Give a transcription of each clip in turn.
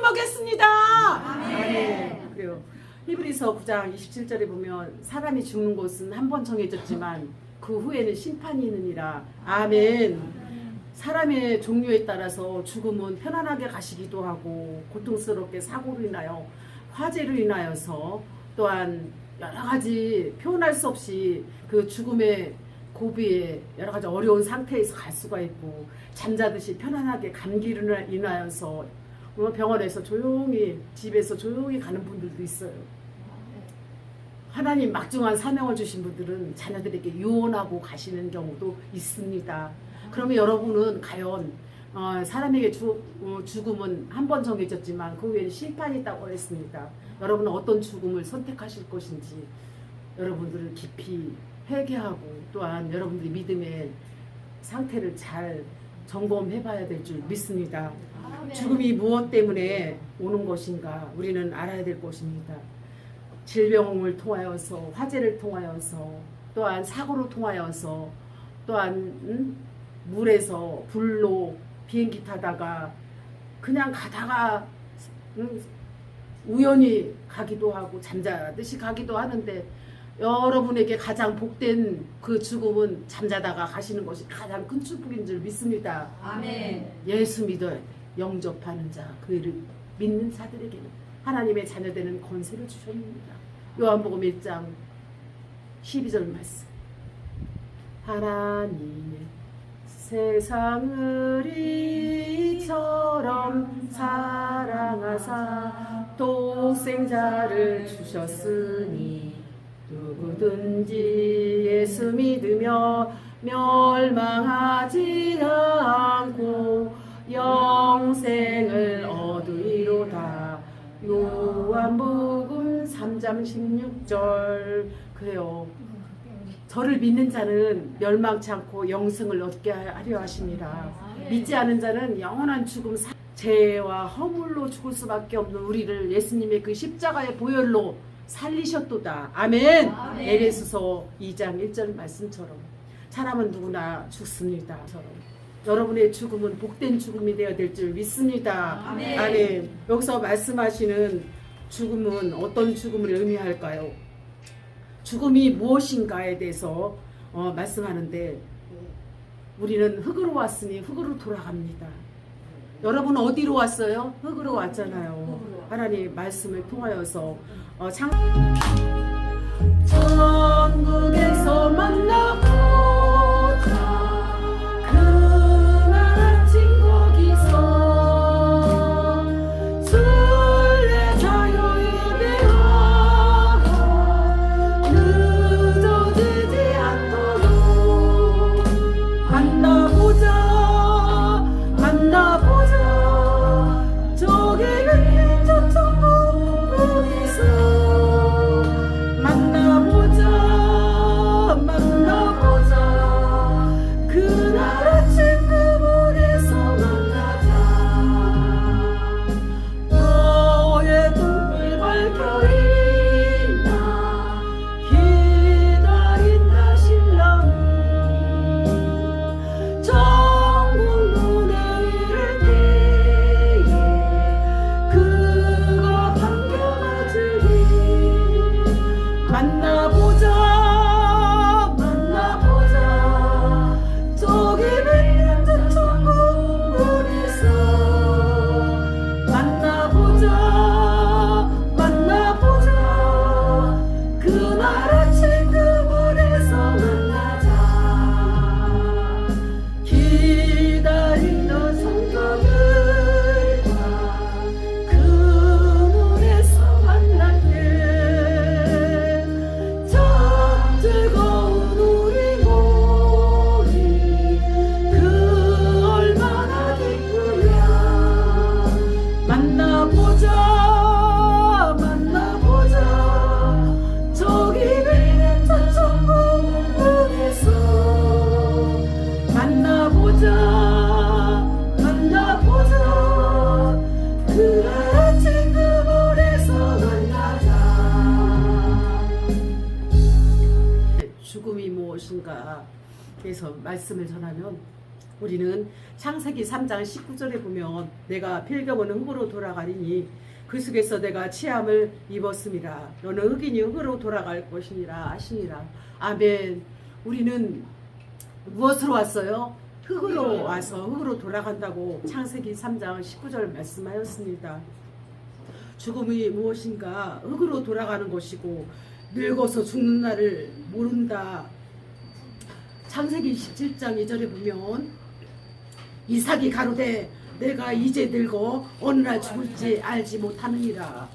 말씀 보겠습니다. 아멘. 그래요. 히브리서 9장 27절에 보면 사람이 죽는 곳은 한 번 정해졌지만 그 후에는 심판이 있느니라. 아멘. 사람의 종류에 따라서 죽음은 편안하게 가시기도 하고 고통스럽게 사고로 인하여 화재로 인하여서 또한 여러 가지 표현할 수 없이 그 죽음의 고비에 여러 가지 어려운 상태에서 갈 수가 있고 잠자듯이 편안하게 감기로 인하여서 병원에서 조용히 집에서 조용히 가는 분들도 있어요. 하나님 막중한 사명을 주신 분들은 자녀들에게 유언하고 가시는 경우도 있습니다. 그러면 여러분은 과연 어, 사람에게 주, 어, 죽음은 한 번 정해졌지만 그 후에는 심판이 있다고 했습니다. 여러분은 어떤 죽음을 선택하실 것인지 여러분들을 깊이 회개하고 또한 여러분들의 믿음의 상태를 잘 점검해 봐야 될 줄 믿습니다. 죽음이 무엇 때문에 오는 것인가 우리는 알아야 될 것입니다. 질병을 통하여서 화재를 통하여서 또한 사고로 통하여서 또한 음? 물에서 불로 비행기 타다가 그냥 가다가 음? 우연히 가기도 하고 잠자듯이 가기도 하는데 여러분에게 가장 복된 그 죽음은 잠자다가 가시는 것이 가장 큰 축복인 줄 믿습니다. 아멘. 예수 믿어야 돼. 영접하는 자, 그를 믿는 자들에게는 하나님의 자녀되는 권세를 주셨습니다. 요한복음 1장 12절 말씀. 하나님의 세상을 이처럼 사랑하사 독생자를 주셨으니 누구든지 예수 믿으며 멸망하지 않고 영생을 얻으리로다. 요한복음 3장 16절 그래요. 저를 믿는 자는 멸망치 않고 영생을 얻게 하려 하십니다. 믿지 않은 자는 영원한 죽음 사- 죄와 허물로 죽을 수밖에 없는 우리를 예수님의 그 십자가의 보혈로 살리셨도다. 아멘. 아멘. 에베소서 2장 1절 말씀처럼 사람은 누구나 죽습니다. 처럼. 여러분의 죽음은 복된 죽음이 되어야 될 줄 믿습니다. 아멘. 여기서 말씀하시는 죽음은 어떤 죽음을 의미할까요? 죽음이 무엇인가에 대해서 어, 말씀하는데 우리는 흙으로 왔으니 흙으로 돌아갑니다. 여러분 어디로 왔어요? 흙으로 왔잖아요. 하나님 말씀을 통하여서 어, 장 천국에서 만나 만나보자 우리는 창세기 3장 19절에 보면 내가 필경은 흙으로 돌아가리니 그 속에서 내가 치함을 입었음이라 너는 흑인이 흙으로 돌아갈 것이니라 하시니라. 아멘. 우리는 무엇으로 왔어요? 흙으로 와서 흙으로 돌아간다고 창세기 3장 19절 말씀하였습니다. 죽음이 무엇인가? 흙으로 돌아가는 것이고 늙어서 죽는 날을 모른다. 창세기 17장 2절에 보면 이삭이 가로되 내가 이제 늙어 어느 날 죽을지 알지 못하느니라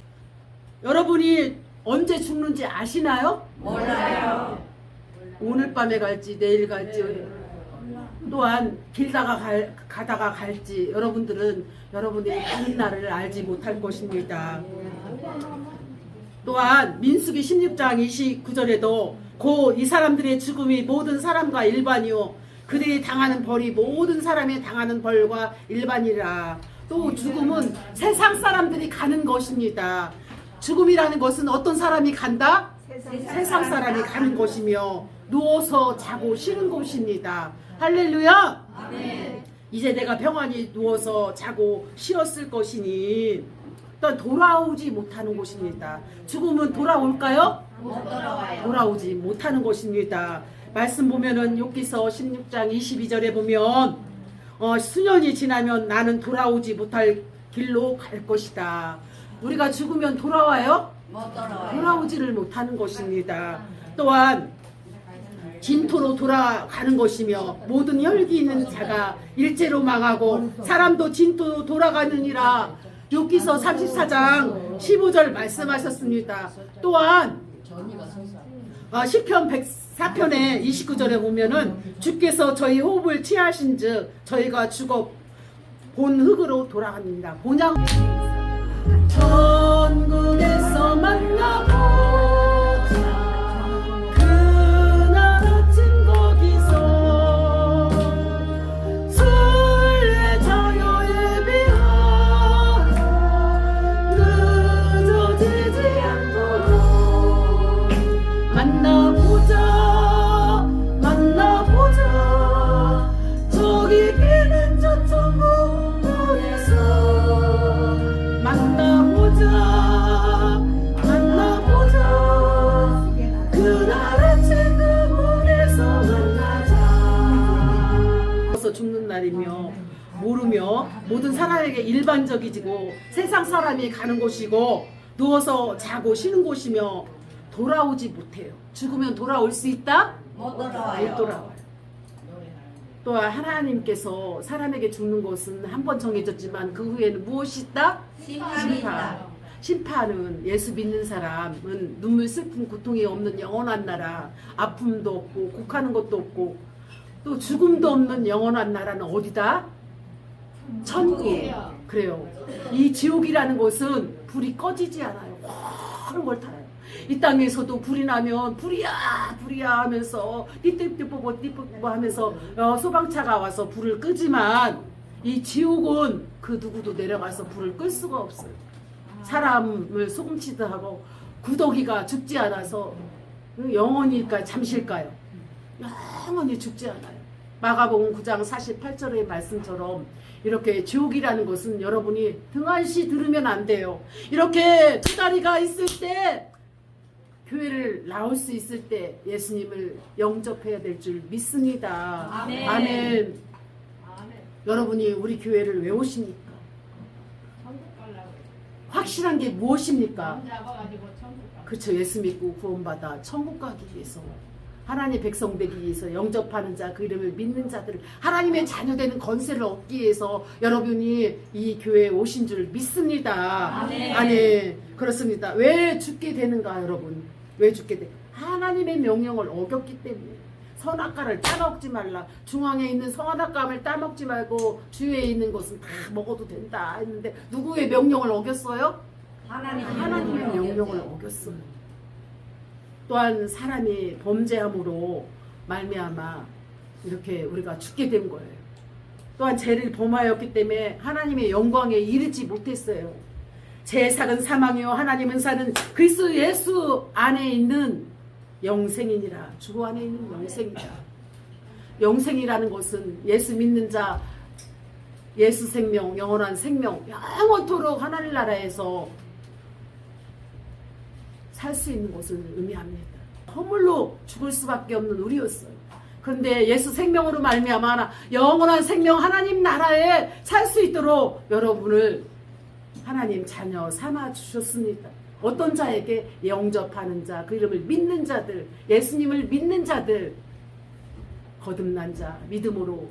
여러분이 언제 죽는지 아시나요? 몰라요. 오늘 밤에 갈지 내일 갈지 또한 길다가 갈, 가다가 갈지 여러분들은 여러분의 가는 날을 알지 못할 것입니다. 또한 민수기 16장 29절에도 고 이 사람들의 죽음이 모든 사람과 일반이요 그들이 당하는 벌이 모든 사람이 당하는 벌과 일반이라 또 죽음은 세상 사람들이 가는 것입니다. 죽음이라는 것은 어떤 사람이 간다? 세상 사람이 가는 것이며 누워서 자고 쉬는 곳입니다. 할렐루야! 아멘. 이제 내가 평안히 누워서 자고 쉬었을 것이니 또 돌아오지 못하는 곳입니다. 죽음은 돌아올까요? 못 돌아와요. 돌아오지 못하는 것입니다. 말씀 보면은 욥기서 16장 22절에 보면 어, 수년이 지나면 나는 돌아오지 못할 길로 갈 것이다. 우리가 죽으면 돌아와요? 못 돌아와요. 돌아오지를 못하는 것입니다. 또한 진토로 돌아가는 것이며 모든 혈기 있는 자가 일제로 망하고 사람도 진토로 돌아가느니라 욥기서 34장 15절 말씀하셨습니다. 또한 어, 시편 104편의 29절에 보면은 주께서 저희 호흡을 취하신 즉 저희가 죽어 본 흙으로 돌아갑니다. 본향 천국에서 만나보 죽는 날이며 모르며 모든 사람에게 일반적이지고 세상 사람이 가는 곳이고 누워서 자고 쉬는 곳이며 돌아오지 못해요. 죽으면 돌아올 수 있다? 못 돌아와요. 못 돌아와요. 또한 하나님께서 사람에게 죽는 것은 한 번 정해졌지만 그 후에는 무엇이 있다? 심판이 있다. 심판은 예수 믿는 사람은 눈물 슬픔 고통이 없는 영원한 나라 아픔도 없고 곡하는 것도 없고 또 죽음도 없는 영원한 나라는 어디다? 천국 그래요 이 지옥이라는 곳은 불이 꺼지지 않아요 걸 타요 이 땅에서도 불이 나면 불이야 불이야 하면서 띠띠띠뽀뽀 띠뽀뽀 하면서 어, 소방차가 와서 불을 끄지만 이 지옥은 그 누구도 내려가서 불을 끌 수가 없어요 사람을 소금치듯 하고 구더기가 죽지 않아서 영원일까 잠실까요? 영원히 죽지 않아요. 마가복음 9장 48절의 말씀처럼 이렇게 지옥이라는 것은 여러분이 등한시 들으면 안 돼요. 이렇게 두 다리가 있을 때 교회를 나올 수 있을 때 예수님을 영접해야 될 줄 믿습니다. 아멘. 아멘. 여러분이 우리 교회를 왜 오십니까? 확실한 게 무엇입니까? 그렇죠. 예수 믿고 구원받아 천국 가기 위해서 하나님의 백성 되기 위해서 영접하는 자, 그 이름을 믿는 자들을 하나님의 자녀 되는 건세를 얻기 위해서 여러분이 이 교회에 오신 줄 믿습니다. 아멘. 아멘. 그렇습니다. 왜 죽게 되는가, 여러분? 왜 죽게 돼? 하나님의 명령을 어겼기 때문에. 선악과를 따먹지 말라. 중앙에 있는 선악과를 따먹지 말고 주위에 있는 것은 다 먹어도 된다 했는데 누구의 명령을 어겼어요? 하나님 하나님의 명령을 어겼어요. 또한 사람이 범죄함으로 말미암아 이렇게 우리가 죽게 된 거예요. 또한 죄를 범하였기 때문에 하나님의 영광에 이르지 못했어요. 죄삭은 사망이요 하나님은 사는 그리스도 예수 안에 있는 영생이니라 주 안에 있는 영생이다. 영생이라는 것은 예수 믿는 자 예수 생명 영원한 생명 영원토록 하나님 나라에서 살 수 있는 것을 의미합니다. 허물로 죽을 수밖에 없는 우리였어요. 그런데 예수 생명으로 말미암아 영원한 생명 하나님 나라에 살 수 있도록 여러분을 하나님 자녀 삼아 주셨습니다. 어떤 자에게 영접하는 자, 그 이름을 믿는 자들, 예수님을 믿는 자들, 거듭난 자, 믿음으로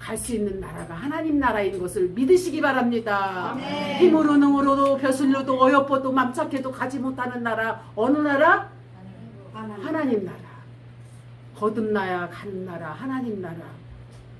갈 수 있는 나라가 하나님 나라인 것을 믿으시기 바랍니다. 아멘. 힘으로 능으로도 벼슬로도 어여뻐도 맘착해도 가지 못하는 나라 어느 나라? 하나님 나라. 거듭나야 가는 나라 하나님 나라.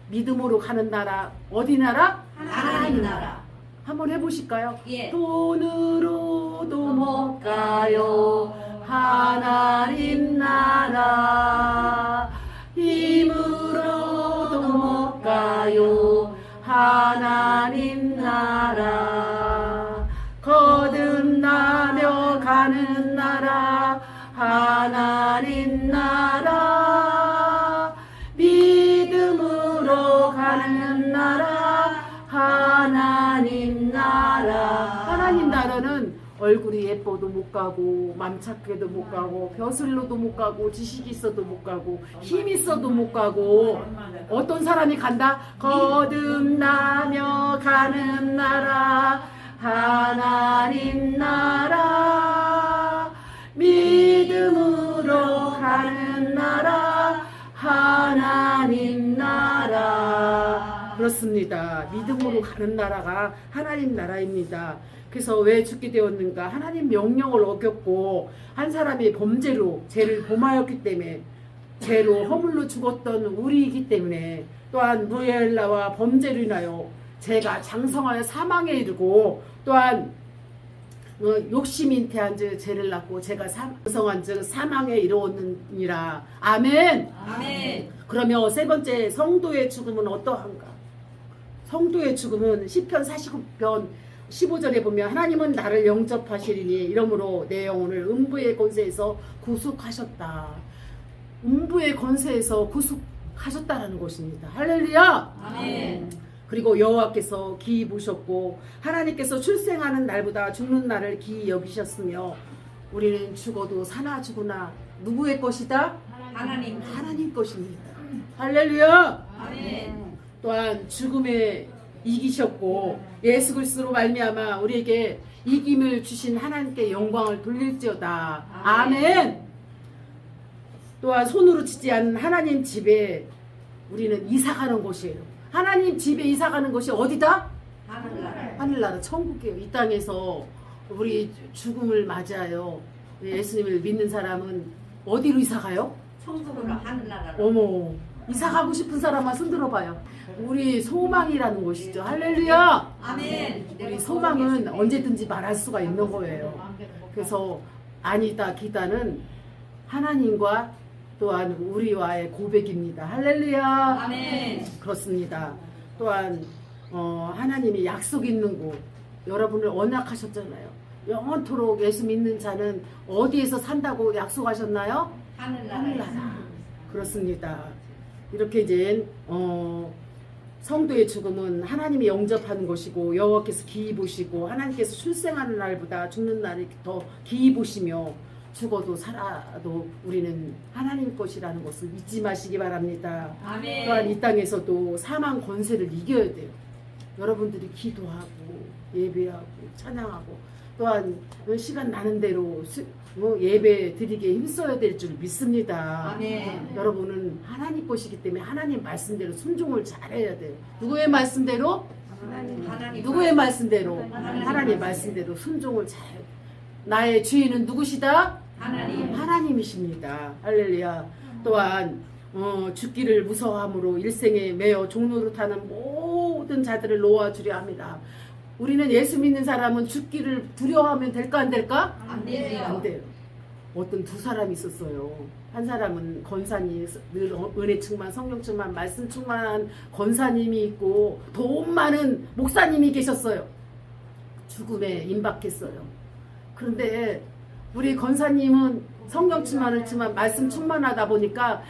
믿음으로 가는 나라 어디 나라? 하나님 나라. 한번 해보실까요? 예. 돈으로도 못 가요 하나님 나라 힘으로도 못 가요. 하나님 나라. 거듭나며 가는 나라. 하나님 나라. 믿음으로 가는 나라. 하나님 나라. 하나님 나라는 얼굴이 못 가고 맘착해도 못 가고 벼슬로도 못 가고 지식이 있어도 못 가고 힘 있어도 못 가고. 어떤 사람이 간다? 거듭나며 가는 나라 하나님 그렇습니다. 믿음으로 가는 나라가 하나님 나라입니다. 그래서 왜 죽게 되었는가? 하나님 명령을 어겼고 한 사람이 범죄로 죄를 범하였기 때문에 죄로 허물로 죽었던 우리이기 때문에 또한 무엘라와 범죄로 인하여 죄가 장성하여 사망에 이르고 또한 어, 욕심 잉태한 즉 죄를 낳고 죄가 장성한 즉 사망에 이르렀느니라 아멘 아멘. 그러면 세 번째 성도의 죽음은 어떠한가? 성도의 죽음은 시편 49편 15절에 보면 하나님은 나를 영접하시리니 이러므로 내 영혼을 음부의 권세에서 구속하셨다. 음부의 권세에서 구속하셨다라는 것입니다. 할렐루야! 아멘. 그리고 여호와께서 기이 보셨고 하나님께서 출생하는 날보다 죽는 날을 기이 여기셨으며 우리는 죽어도 사나 죽으나 누구의 것이다? 하나님. 하나님 것입니다. 할렐루야! 아멘. 또한 죽음에 이기셨고 예수 그리스도로 말미암아 우리에게 이김을 주신 하나님께 영광을 돌릴지어다. 아멘. 또한 손으로 치지 않은 하나님 집에 우리는 이사 가는 곳이에요. 하나님 집에 이사 가는 곳이 어디다? 하늘나라. 하늘나라 천국이에요. 이 땅에서 우리 죽음을 맞이하여 예수님을 믿는 사람은 어디로 이사 가요? 천국으로 하늘나라로. 어머 이사 가고 싶은 사람만 손 들어봐요. 우리 소망이라는 곳이죠. 할렐루야. 아멘. 우리 소망은 언제든지 말할 수가 있는 거예요. 그래서 아니다 기다는 하나님과 또한 우리와의 고백입니다. 할렐루야. 아멘. 그렇습니다. 또한 어, 하나님이 약속 있는 곳 여러분을 언약하셨잖아요. 영원토록 예수 믿는 자는 어디에서 산다고 약속하셨나요? 하늘나라. 하늘나라. 그렇습니다. 이렇게 이제 어, 성도의 죽음은 하나님이 영접하는 것이고 여호와께서 기이 보시고 하나님께서 출생하는 날보다 죽는 날이 더 기이 보시며 죽어도 살아도 우리는 하나님 것이라는 것을 잊지 마시기 바랍니다. 아멘. 또한 이 땅에서도 사망 권세를 이겨야 돼요. 여러분들이 기도하고 예배하고 찬양하고 또한 시간 나는 대로 수- 뭐 예배 드리기에 힘써야 될 줄 믿습니다. 아멘. 여러분은 하나님 것이기 때문에 하나님 말씀대로 순종을 잘해야 돼요. 누구의 말씀대로? 하나님. 누구의 말씀대로? 하나님 하나님 말씀대로 순종을 잘. 나의 주인은 누구시다? 하나님. 하나님이십니다. 할렐루야. 또한 어, 죽기를 무서워함으로 일생에 매어 종로로 타는 모든 자들을 놓아주려 합니다. 우리는 예수 믿는 사람은 죽기를 두려워하면 될까 안 될까? 안 되지요. 안 돼요. 어떤 두 사람이 있었어요. 한 사람은 권사님, 늘 어- 은혜 충만, 성령 충만, 말씀 충만한 권사님이 있고 돈 많은 목사님이 계셨어요. 죽음에 임박했어요. 그런데 우리 권사님은 성경 충만을지만 말씀 충만하다 보니까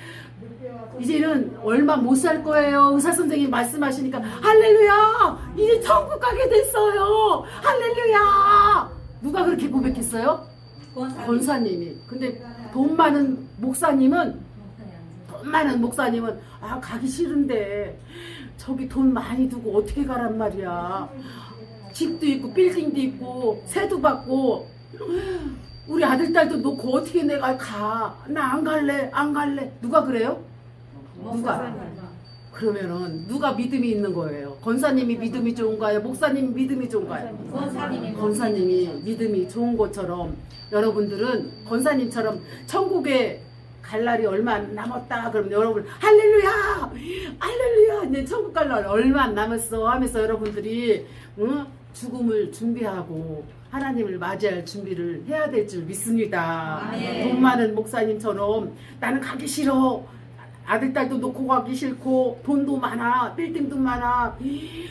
이제는 얼마 못 살 거예요. 의사 선생님 말씀하시니까 할렐루야! 이제 천국 가게 됐어요. 할렐루야! 누가 그렇게 고백했어요? 권사님이. 근데 돈 많은 목사님은 돈 많은 목사님은 아 가기 싫은데 저기 돈 많이 두고 어떻게 가란 말이야. 집도 있고 빌딩도 있고 세도 받고 우리 아들 딸도 놓고 어떻게 내가 가? 나 안 갈래 안 갈래 누가 그래요? 누가? 그러면은 누가 믿음이 있는 거예요? 권사님이 믿음이 좋은가요? 목사님이 믿음이 좋은가요? 권사님이 권사님이 믿음이 좋은 것처럼 여러분들은 권사님처럼 천국에 갈 날이 얼마 안 남았다 그럼 여러분 할렐루야 할렐루야 이제 천국 갈 날 얼마 안 남았어 하면서 여러분들이 응? 죽음을 준비하고 하나님을 맞이할 준비를 해야 될 줄 믿습니다. 아멘. 돈 많은 목사님처럼 나는 가기 싫어. 아들 딸도 놓고 가기 싫고 돈도 많아 빌딩도 많아.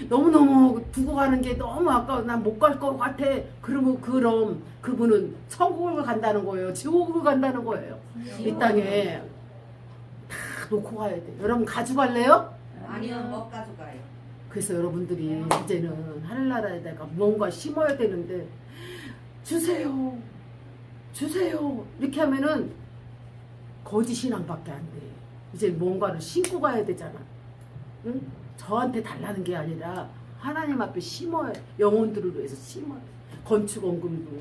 너무너무 두고 가는 게 너무 아까워. 난 못 갈 것 같아. 그러면 그럼 그분은 천국을 간다는 거예요. 지옥을 간다는 거예요. 이 땅에 다 놓고 가야 돼 여러분 가져갈래요? 아니요 못 가져가요. 그래서 여러분들이 이제는 하늘나라에다가 뭔가 심어야 되는데 주세요. 주세요. 이렇게 하면은 거짓 신앙밖에 안 돼. 이제 뭔가를 신고 가야 되잖아. 응? 저한테 달라는 게 아니라 하나님 앞에 심어야 영혼들을 위해서 심어야 건축 원금도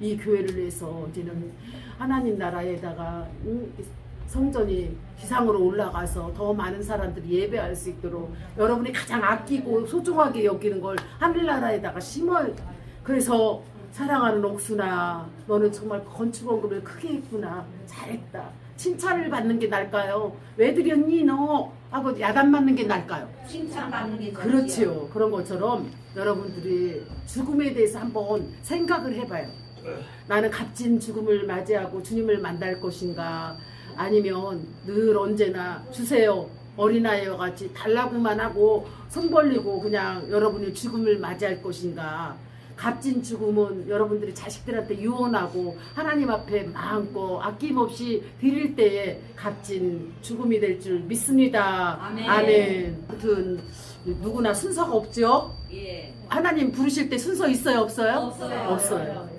이 교회를 위해서 이제는 하나님 나라에다가 응? 이 성전이 지상으로 올라가서 더 많은 사람들이 예배할 수 있도록 여러분이 가장 아끼고 소중하게 여기는 걸 하늘나라에다가 심어야 돼. 그래서 사랑하는 옥수나 너는 정말 건축원금을 크게 했구나 잘했다 칭찬을 받는 게 나을까요? 왜 드렸니 너? 하고 야단 맞는 게 나을까요? 칭찬받는 게. 그렇지요 그런 것처럼 여러분들이 죽음에 대해서 한번 생각을 해봐요 나는 값진 죽음을 맞이하고 주님을 만날 것인가 아니면 늘 언제나 주세요 어린아이와 같이 달라고만 하고 손 벌리고 그냥 여러분의 죽음을 맞이할 것인가 값진 죽음은 여러분들이 자식들한테 유언하고 하나님 앞에 마음껏 아낌없이 드릴 때에 값진 죽음이 될 줄 믿습니다. 아멘. 아멘. 아무튼 누구나 순서가 없죠. 예. 하나님 부르실 때 순서 있어요, 없어요? 없어요. 없어요.